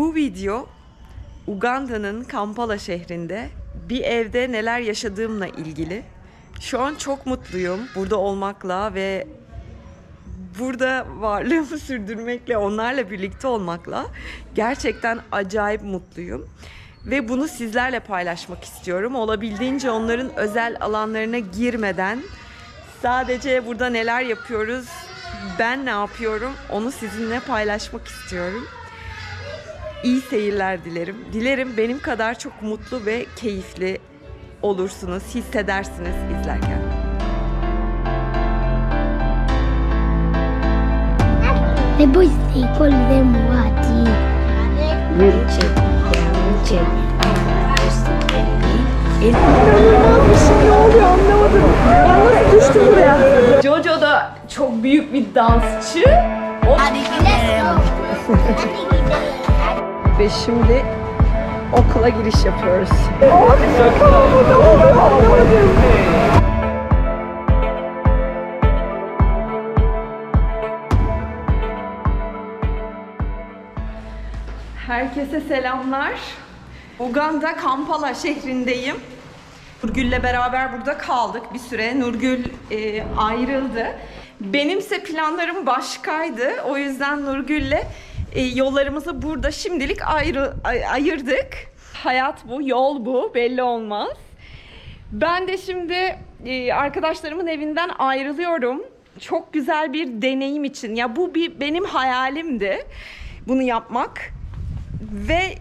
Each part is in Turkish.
Bu video Uganda'nın Kampala şehrinde bir evde neler yaşadığımla ilgili. Şu an çok mutluyum burada olmakla ve burada varlığımı sürdürmekle, onlarla birlikte olmakla gerçekten acayip mutluyum. Ve bunu sizlerle paylaşmak istiyorum. Olabildiğince onların özel alanlarına girmeden sadece burada neler yapıyoruz, ben ne yapıyorum onu sizinle paylaşmak istiyorum. İyi seyirler dilerim. Dilerim benim kadar çok mutlu ve keyifli olursunuz, hissedersiniz izlerken. Le poi sei con le muati. Luce, luce. Jojo da çok büyük bir dansçı. O ve şimdi okula giriş yapıyoruz. Herkese selamlar. Uganda Kampala şehrindeyim. Nurgül'le beraber burada kaldık bir süre. Nurgül e, ayrıldı. Benimse planlarım başkaydı. O yüzden Nurgül'le e, yollarımızı burada şimdilik ayrı, ay- ayırdık. Hayat bu, yol bu. Belli olmaz. Ben de şimdi e, arkadaşlarımın evinden ayrılıyorum. Çok güzel bir deneyim için. Ya bu bir benim hayalimdi. Bunu yapmak ve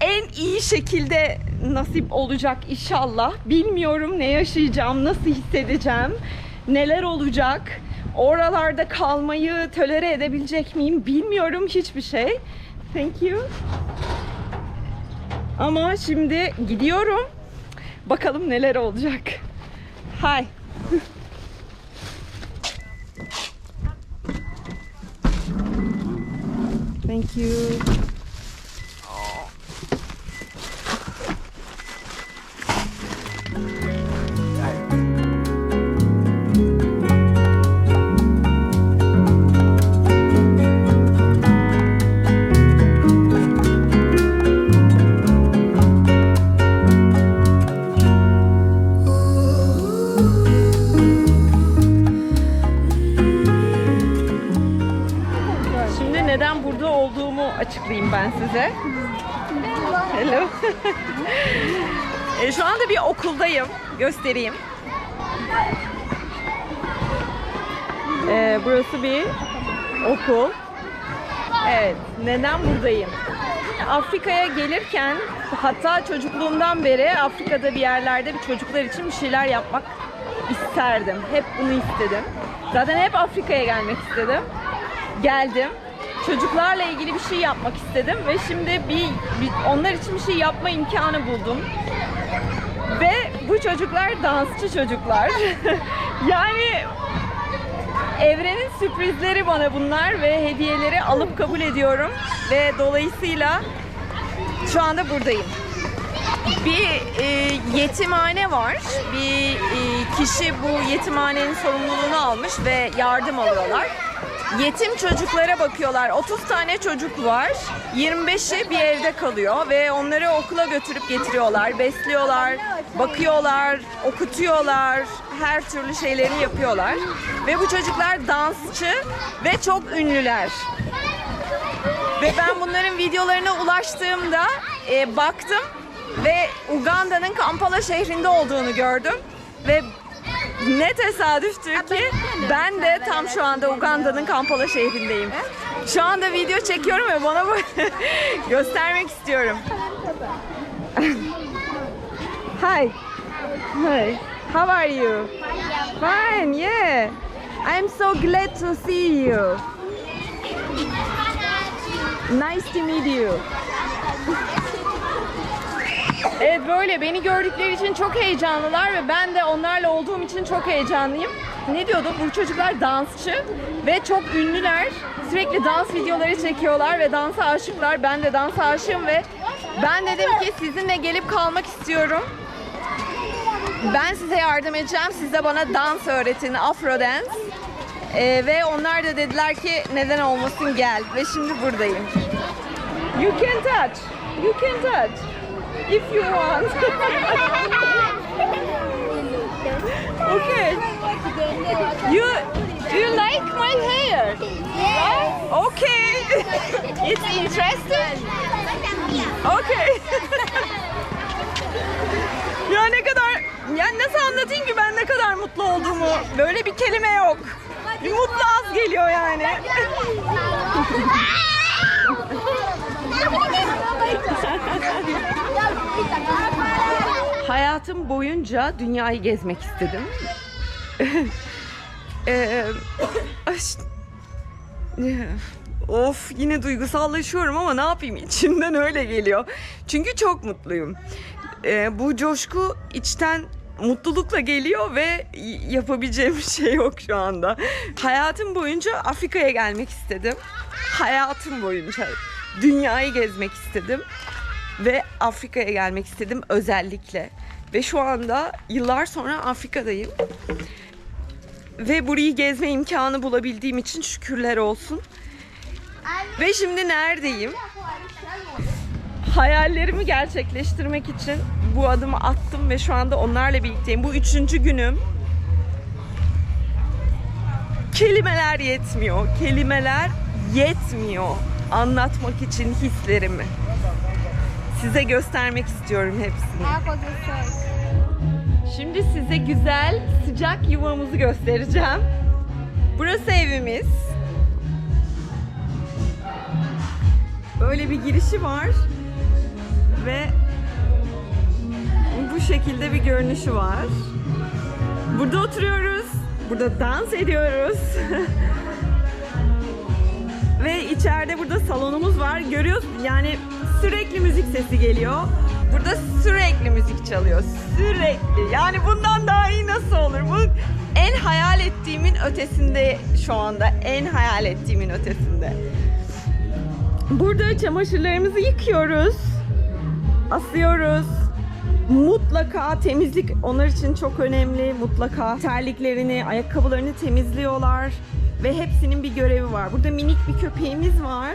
en iyi şekilde nasip olacak inşallah. Bilmiyorum ne yaşayacağım, nasıl hissedeceğim, neler olacak. Oralarda kalmayı tölere edebilecek miyim bilmiyorum hiçbir şey. Thank you. Ama şimdi gidiyorum. Bakalım neler olacak. Hi. Thank you. Okuldayım. Göstereyim. E, burası bir okul. Evet. Neden buradayım? Afrika'ya gelirken hatta çocukluğumdan beri Afrika'da bir yerlerde bir çocuklar için bir şeyler yapmak isterdim. Hep bunu istedim. Zaten hep Afrika'ya gelmek istedim. Geldim. Çocuklarla ilgili bir şey yapmak istedim ve şimdi bir, bir onlar için bir şey yapma imkanı buldum. Ve bu çocuklar dansçı çocuklar. yani evrenin sürprizleri bana bunlar ve hediyeleri alıp kabul ediyorum ve dolayısıyla şu anda buradayım. Bir e, yetimhane var. Bir e, kişi bu yetimhanenin sorumluluğunu almış ve yardım alıyorlar. Yetim çocuklara bakıyorlar. 30 tane çocuk var. 25'i bir evde kalıyor ve onları okula götürüp getiriyorlar, besliyorlar, bakıyorlar, okutuyorlar, her türlü şeyleri yapıyorlar. Ve bu çocuklar dansçı ve çok ünlüler. Ve ben bunların videolarına ulaştığımda e, baktım ve Uganda'nın Kampala şehrinde olduğunu gördüm. Ve ne tesadüftür ki ben de tam şu anda Uganda'nın Kampala şehrindeyim. Şu anda video çekiyorum ve bana bu göstermek istiyorum. Hi. Hi. How are you? Fine, yeah. I'm so glad to see you. Nice to meet you. Evet böyle beni gördükleri için çok heyecanlılar ve ben de onlarla olduğum için çok heyecanlıyım. Ne diyordum? Bu çocuklar dansçı ve çok ünlüler. Sürekli dans videoları çekiyorlar ve dansa aşıklar. Ben de dansa aşığım ve ben dedim ki sizinle gelip kalmak istiyorum. Ben size yardım edeceğim. Siz de bana dans öğretin, afro dance. Ee, ve onlar da dediler ki neden olmasın gel. Ve şimdi buradayım. You can touch. You can touch. If you want. okay. You you like my hair? Okay. It's interesting. Okay. ya ne kadar yani nasıl anlatayım ki ben ne kadar mutlu olduğumu? Böyle bir kelime yok. Bir mutlu az geliyor yani. Hayatım boyunca dünyayı gezmek istedim. Aş- of yine duygusallaşıyorum ama ne yapayım içimden öyle geliyor. Çünkü çok mutluyum. Eee, bu coşku içten mutlulukla geliyor ve yapabileceğim bir şey yok şu anda. Hayatım boyunca Afrika'ya gelmek istedim. Hayatım boyunca dünyayı gezmek istedim ve Afrika'ya gelmek istedim özellikle. Ve şu anda yıllar sonra Afrika'dayım. Ve burayı gezme imkanı bulabildiğim için şükürler olsun. Ve şimdi neredeyim? Hayallerimi gerçekleştirmek için bu adımı attım ve şu anda onlarla birlikteyim. Bu üçüncü günüm. Kelimeler yetmiyor. Kelimeler yetmiyor anlatmak için hislerimi. Size göstermek istiyorum hepsini. Şimdi size güzel sıcak yuvamızı göstereceğim. Burası evimiz. Böyle bir girişi var. Ve şekilde bir görünüşü var. Burada oturuyoruz. Burada dans ediyoruz. Ve içeride burada salonumuz var. Görüyorsun yani sürekli müzik sesi geliyor. Burada sürekli müzik çalıyor. Sürekli. Yani bundan daha iyi nasıl olur? Bu en hayal ettiğimin ötesinde şu anda. En hayal ettiğimin ötesinde. Burada çamaşırlarımızı yıkıyoruz. Asıyoruz. Mutlaka temizlik onlar için çok önemli. Mutlaka terliklerini, ayakkabılarını temizliyorlar ve hepsinin bir görevi var. Burada minik bir köpeğimiz var.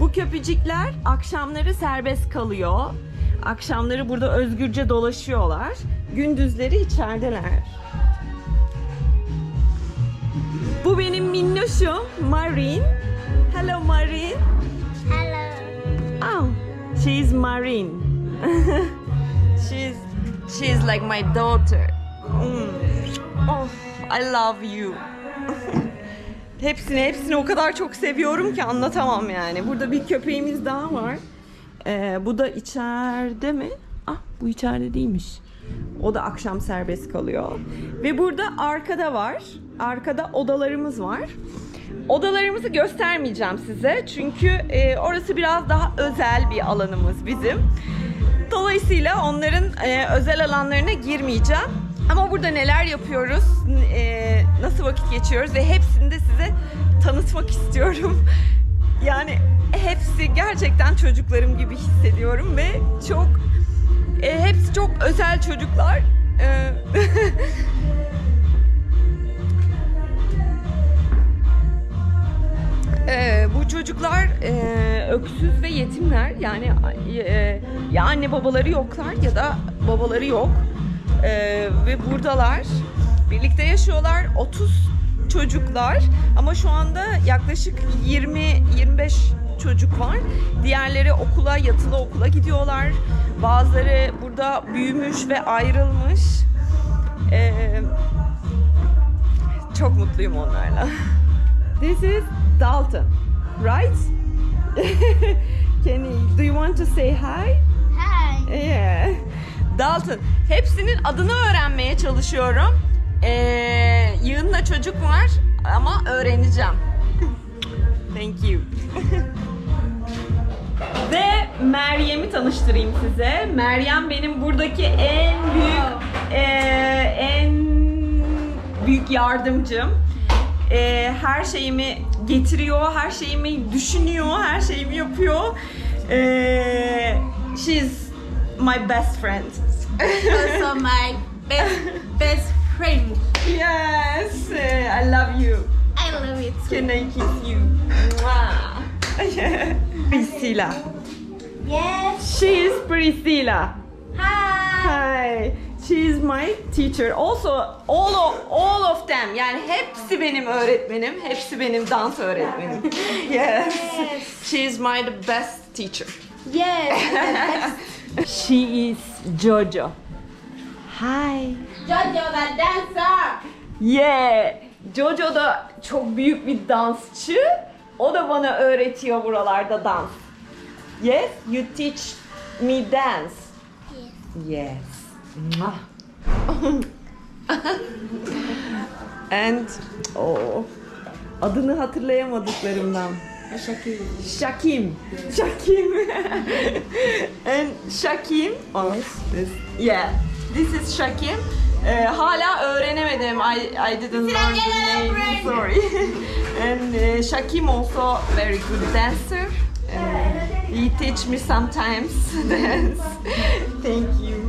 Bu köpecikler akşamları serbest kalıyor. Akşamları burada özgürce dolaşıyorlar. Gündüzleri içerideler. Bu benim minnoşum Marin. Hello Marin. Hello. Oh, she's Marine. she's she's like my daughter. Mm. Oh, I love you. hepsini hepsini o kadar çok seviyorum ki anlatamam yani. Burada bir köpeğimiz daha var. Ee, bu da içeride mi? Ah, bu içeride değilmiş. O da akşam serbest kalıyor. Ve burada arkada var. Arkada odalarımız var. Odalarımızı göstermeyeceğim size çünkü e, orası biraz daha özel bir alanımız bizim. Dolayısıyla onların e, özel alanlarına girmeyeceğim. Ama burada neler yapıyoruz, e, nasıl vakit geçiyoruz ve hepsini de size tanıtmak istiyorum. Yani hepsi gerçekten çocuklarım gibi hissediyorum ve çok e, hepsi çok özel çocuklar. E, öksüz ve yetimler yani e, ya anne babaları yoklar ya da babaları yok Ee, ve buradalar birlikte yaşıyorlar 30 çocuklar ama şu anda yaklaşık 20-25 çocuk var diğerleri okula yatılı okula gidiyorlar bazıları burada büyümüş ve ayrılmış Ee, çok mutluyum onlarla. This is Dalton, right? Can you, do you want to say hi? Hi. Yeah. Dalton. Hepsinin adını öğrenmeye çalışıyorum. Ee, yığınla çocuk var ama öğreneceğim. Thank you. Ve Meryem'i tanıştırayım size. Meryem benim buradaki en büyük eee, en büyük yardımcım. Eee, her şeyimi getiriyor, her şeyimi düşünüyor, her şeyimi yapıyor. Eee she's my best friend. also my best best friend. yes, eh, I love you. I love it. Can I kiss you? Priscilla. She is Priscilla. Hi. Hi. She is my teacher. Also all of, all of them. Yani hepsi benim öğretmenim. Hepsi benim dans öğretmenim. yes. She is my the best teacher. Yes. She is Jojo. Hi. Jojo the dancer. Yeah. Jojo da çok büyük bir dansçı. O da bana öğretiyor buralarda dans. Yes, you teach me dance. Yes. Mwah. And oh, adını hatırlayamadıklarımdan. Shakim. Shakim. And Shakim. Oh, this. Yeah. This is Shakim. Ee, hala öğrenemedim. I, I didn't learn the name. Sorry. And uh, Shakim also very good dancer. And he teach me sometimes dance. Thank you.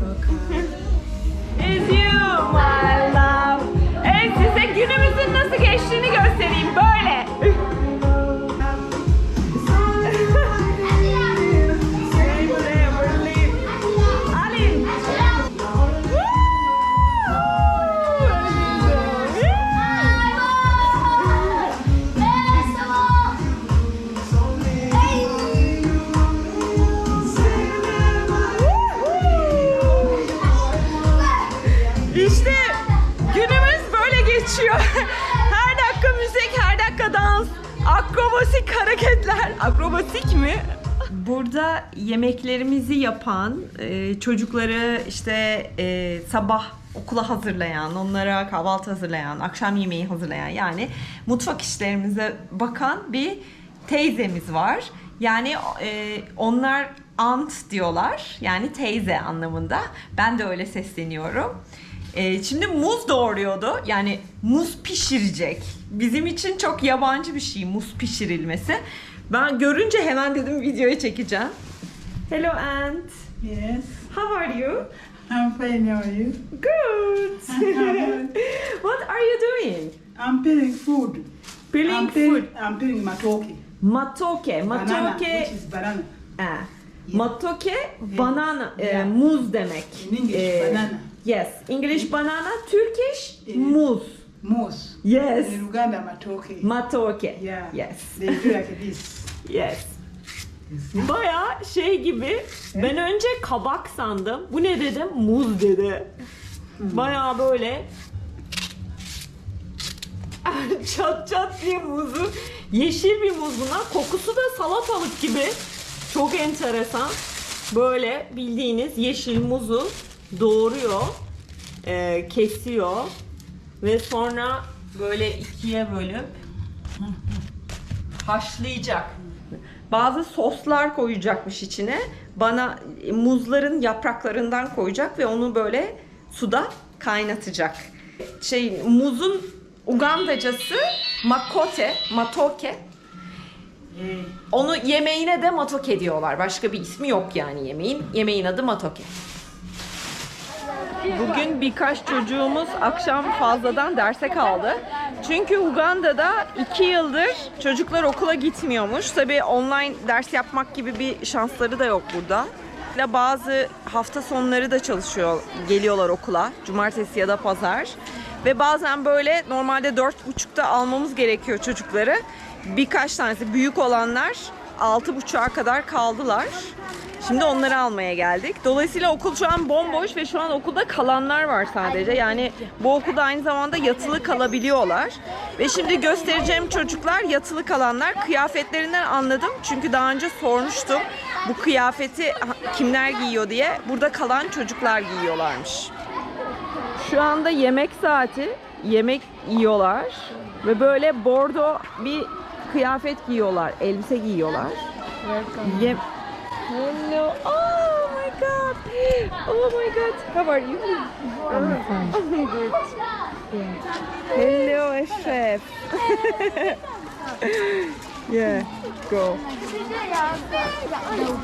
Hareketler. Akrobasik mi? Burada yemeklerimizi yapan, e, çocukları işte e, sabah okula hazırlayan, onlara kahvaltı hazırlayan, akşam yemeği hazırlayan yani mutfak işlerimize bakan bir teyzemiz var. Yani e, onlar aunt diyorlar. Yani teyze anlamında. Ben de öyle sesleniyorum. Şimdi muz doğuruyordu. Yani muz pişirecek. Bizim için çok yabancı bir şey muz pişirilmesi. Ben görünce hemen dedim videoya çekeceğim. Hello aunt. Yes, How are you? I'm fine. How are you? Good. What are you doing? I'm peeling food. Peeling I'm food. I'm peeling matoke. Matoke. Banana, Matoke. which is banana. Ha. Matoke banana e, Yeah. muz demek. In English, E, banana. Yes, English banana, Turkish Yeah. muz. Moose. Yes. In Uganda, matoke. Matoke. yeah. Yes. They do like this. Yes. Baya şey gibi. Ben önce kabak sandım. Bu ne dedim? Muz dedi. Baya böyle çat çat diye muzu. Yeşil bir muz bunlar. Kokusu da salatalık gibi. Çok enteresan. Böyle bildiğiniz yeşil muzu doğruyor. e, kesiyor. Ve sonra böyle ikiye bölüp haşlayacak. Bazı soslar koyacakmış içine. Bana e, muzların yapraklarından koyacak ve onu böyle suda kaynatacak. Şey muzun Ugandacası makote, matoke. Onu yemeğine de matoke diyorlar. Başka bir ismi yok yani yemeğin. Yemeğin adı matoke. Bugün birkaç çocuğumuz akşam fazladan derse kaldı. Çünkü Uganda'da iki yıldır çocuklar okula gitmiyormuş. Tabii online ders yapmak gibi bir şansları da yok burada. Ve Bazı hafta sonları da çalışıyor, geliyorlar okula. Cumartesi ya da pazar. Ve bazen böyle normalde dört buçukta almamız gerekiyor çocukları. Birkaç tanesi büyük olanlar altı buçuğa kadar kaldılar. Şimdi onları almaya geldik. Dolayısıyla okul şu an bomboş ve şu an okulda kalanlar var sadece. Yani bu okulda aynı zamanda yatılı kalabiliyorlar. Ve şimdi göstereceğim çocuklar yatılı kalanlar. Kıyafetlerinden anladım. Çünkü daha önce sormuştum. Bu kıyafeti kimler giyiyor diye. Burada kalan çocuklar giyiyorlarmış. Şu anda yemek saati. Yemek yiyorlar. Ve böyle bordo bir kıyafet giyiyorlar. Elbise giyiyorlar. Yem Hello. Oh my god. Oh my god. How are you? I'm fine. I'm good. Hello Eşref. yeah. Go.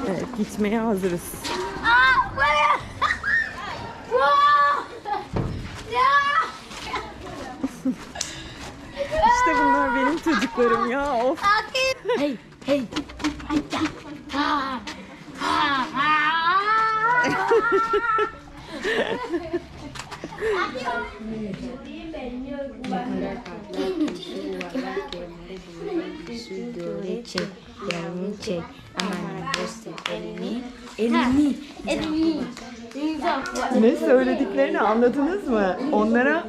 Evet, gitmeye hazırız. İşte benim çocuklarım ya. Of. Hey, hey. Ah, ah, ah. Ne söylediklerini anladınız mı? Onlara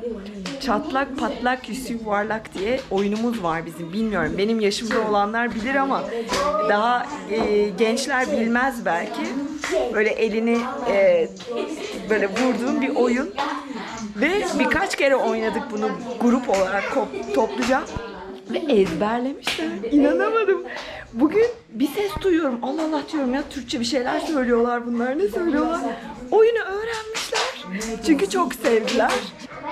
çatlak patlak yüzü yuvarlak diye oyunumuz var bizim. Bilmiyorum benim yaşımda olanlar bilir ama daha e, gençler bilmez belki. Böyle elini e, böyle vurduğun bir oyun. Ve birkaç kere oynadık bunu grup olarak topluca. Ve ezberlemişler. İnanamadım. Bugün bir ses duyuyorum. Allah Allah diyorum ya Türkçe bir şeyler söylüyorlar bunlar. Ne söylüyorlar? Oyunu öğrenmişler. Çünkü çok sevdiler.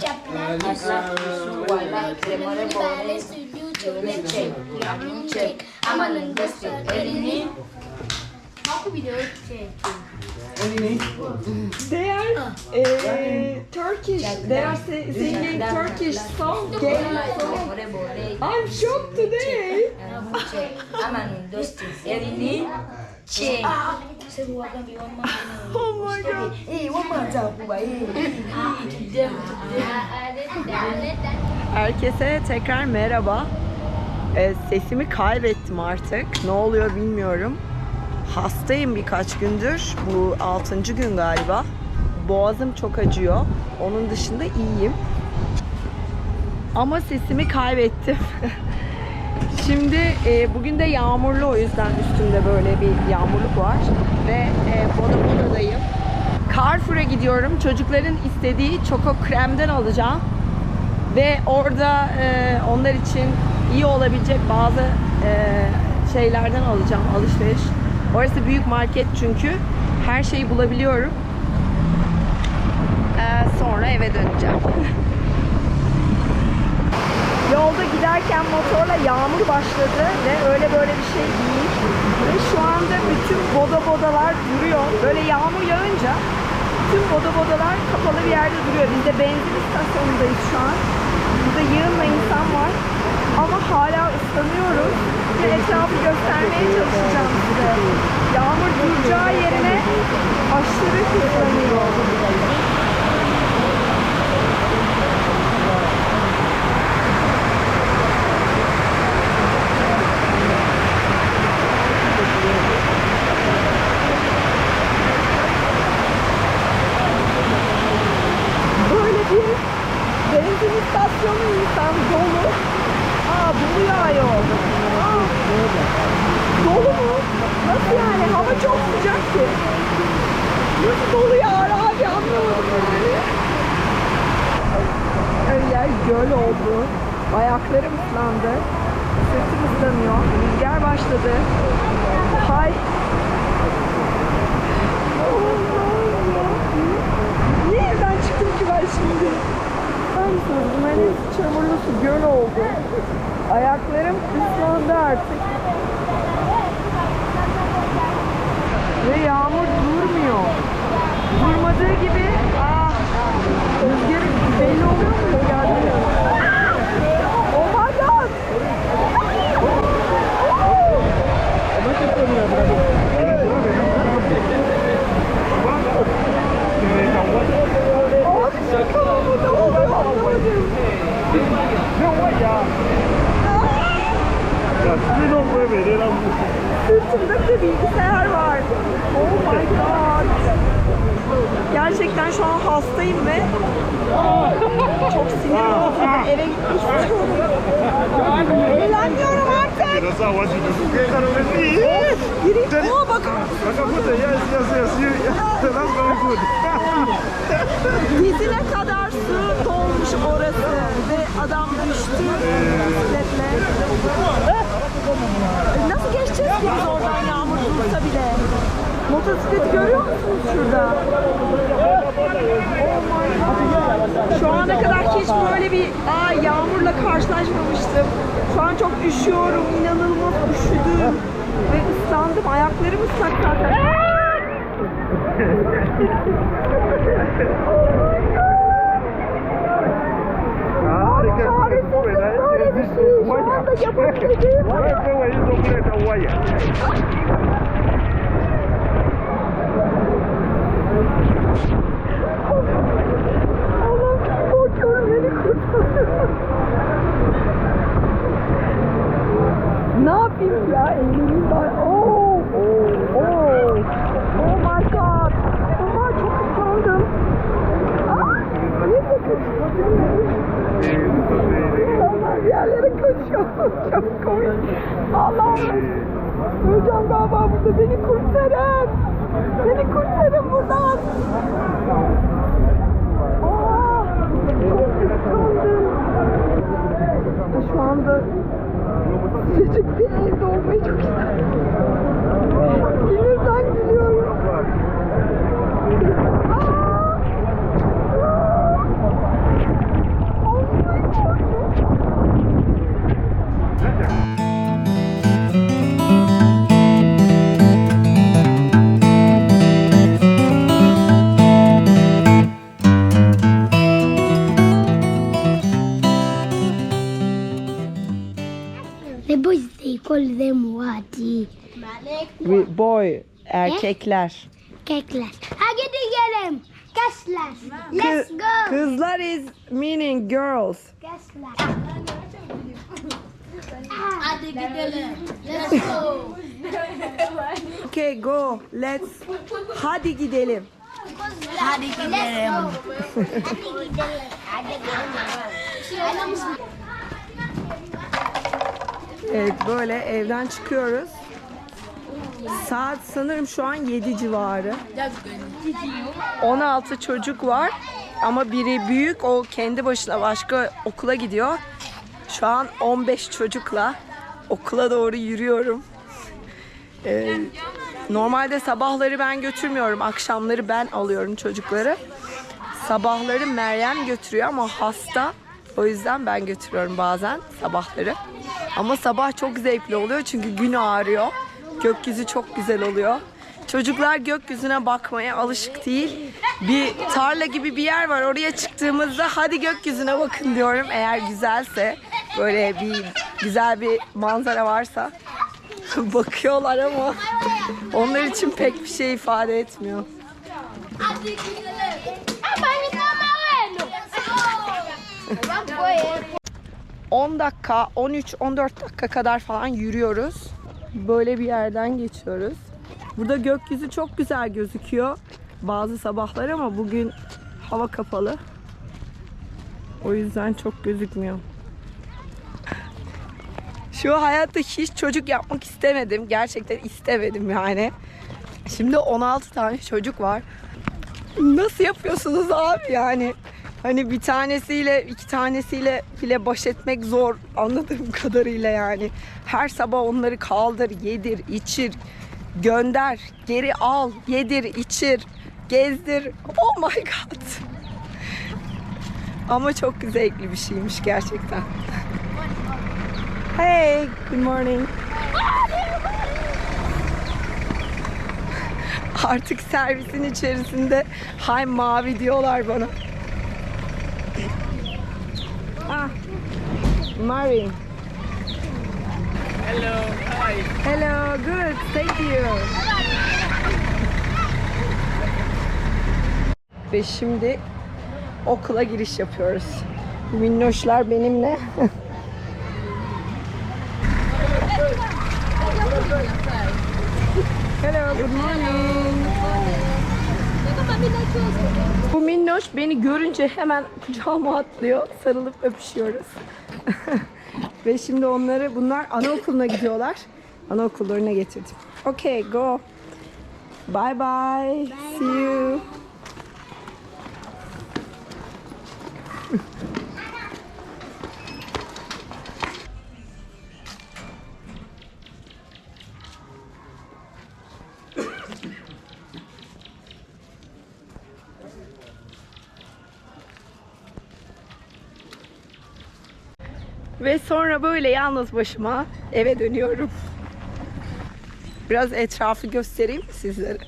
chập lắc chập lắc They are uh, Turkish. They are si- singing Turkish song. I'm shocked today. Oh my god. Herkese tekrar merhaba. Ee, sesimi kaybettim artık. Ne oluyor bilmiyorum. Hastayım birkaç gündür. Bu altıncı gün galiba. Boğazım çok acıyor. Onun dışında iyiyim. Ama sesimi kaybettim. Şimdi e, bugün de yağmurlu o yüzden üstümde böyle bir yağmurluk var. Ve e, Boda. Carrefour'a gidiyorum. Çocukların istediği çoko kremden alacağım. Ve orada e, onlar için iyi olabilecek bazı e, şeylerden alacağım alışveriş. Orası büyük market çünkü. Her şeyi bulabiliyorum. E, sonra eve döneceğim. Yolda giderken motorla yağmur başladı ve öyle böyle bir şey değil. Ve şu anda bütün boda bodalar duruyor. Böyle yağmur yağınca tüm boda bodalar kapalı bir yerde duruyor. Biz de benzin istasyonundayız şu an. Burada yığınla insan var. Ama hala ıslanıyoruz. Ve etrafı göstermeye çalışacağım size. Yağmur duracağı yerine aşırı hızlanıyor. Böyle bir benzin istasyonu insan dolu. Aa bu yağıyor. Aa, dolu mu? Nasıl Hava çok sıcak ki. Nasıl dolu yağar abi anlamadım yani. Her yer göl oldu. Ayaklarım ıslandı. Sırtım ıslanıyor. Rüzgar başladı. Hay. Niye evden çıktım ki ben şimdi? Hangisiniz? Bunların hepsi çamurlu su, göl oldu. Ayaklarım ıslandı artık. Ve yağmur durmuyor. Durmadığı gibi ah, rüzgar belli oluyor mu rüzgar? Oh my god! Abi şaka mı? Ne oluyor anlamadım. Sırtımda bir bilgisayar var. Oh my god. Gerçekten şu an hastayım ve çok sinirli oldum. Eve gitmek istiyorum. Eğlenmiyorum artık. Okay, gotta let me. Gireyim. Oo bakın. İt. Yes, yes, yes. You, that's very good. Dizine kadar su dolmuş orası ve adam düştü bisikletle. E, Nasıl geçeceğiz ki biz oradan yağmur dursa bile? Motosikleti görüyor musunuz şurada? Oh my god. hiç böyle bir aa, yağmurla karşılaşmamıştım. Şu an çok üşüyorum. inanılmaz üşüdüm. Ve ıslandım. Ayaklarım ıslak zaten. Harika. Böyle bir şey. Şu anda Erkekler. Kekler. Hadi gidelim. Kessler. Let's go. Kızlar is meaning girls. Kessler. Hadi gidelim. Let's go. Okay, go. Let's. Hadi gidelim. Hadi gidelim. Evet, böyle evden çıkıyoruz. Saat sanırım şu an 7 civarı. 16 çocuk var ama biri büyük o kendi başına başka okula gidiyor. Şu an 15 çocukla okula doğru yürüyorum. Ee, normalde sabahları ben götürmüyorum. Akşamları ben alıyorum çocukları. Sabahları Meryem götürüyor ama hasta. O yüzden ben götürüyorum bazen sabahları. Ama sabah çok zevkli oluyor çünkü gün ağrıyor. Gökyüzü çok güzel oluyor. Çocuklar gökyüzüne bakmaya alışık değil. Bir tarla gibi bir yer var. Oraya çıktığımızda hadi gökyüzüne bakın diyorum. Eğer güzelse böyle bir güzel bir manzara varsa bakıyorlar ama onlar için pek bir şey ifade etmiyor. Hadi gidelim. Ama mama wenu. Let's go. 10 dakika, 13-14 dakika kadar falan yürüyoruz. Böyle bir yerden geçiyoruz. Burada gökyüzü çok güzel gözüküyor. Bazı sabahlar ama bugün hava kapalı. O yüzden çok gözükmüyor. Şu hayatta hiç çocuk yapmak istemedim. Gerçekten istemedim yani. Şimdi 16 tane çocuk var. Nasıl yapıyorsunuz abi yani? Hani bir tanesiyle iki tanesiyle bile baş etmek zor anladığım kadarıyla yani. Her sabah onları kaldır, yedir, içir, gönder, geri al, yedir, içir, gezdir. Oh my god. Ama çok zevkli bir şeymiş gerçekten. Hey, good morning. Artık servisin içerisinde hay mavi diyorlar bana. Marin. Hello, hi. Hello, good, thank you. Ve şimdi okula giriş yapıyoruz. Minnoşlar benimle. Hello, good morning. Bu minnoş beni görünce hemen kucağıma atlıyor. Sarılıp öpüşüyoruz. Ve şimdi onları, bunlar anaokuluna gidiyorlar. Anaokullarına getirdim. Okay, go. Bye bye. See you. Böyle yalnız başıma eve dönüyorum. Biraz etrafı göstereyim mi sizlere.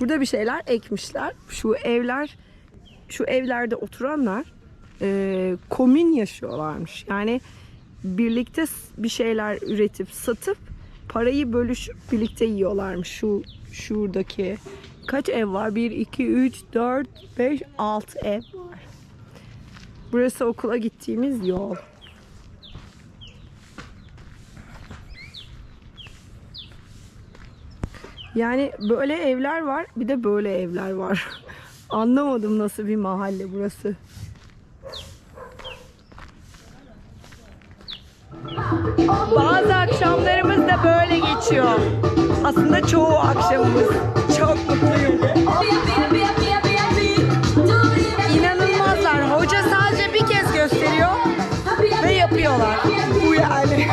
Burada bir şeyler ekmişler. Şu evler, şu evlerde oturanlar e, komün yaşıyorlarmış. Yani birlikte bir şeyler üretip satıp parayı bölüşüp birlikte yiyorlarmış. Şu şuradaki kaç ev var? 1 2 3 4 5 6 ev. Burası okula gittiğimiz yol. Yani böyle evler var, bir de böyle evler var. Anlamadım nasıl bir mahalle burası. Bazı akşamlarımız da böyle geçiyor. Aslında çoğu akşamımız. Çok mutluyum. Ve yapıyorlar. Bu yani.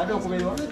Ah,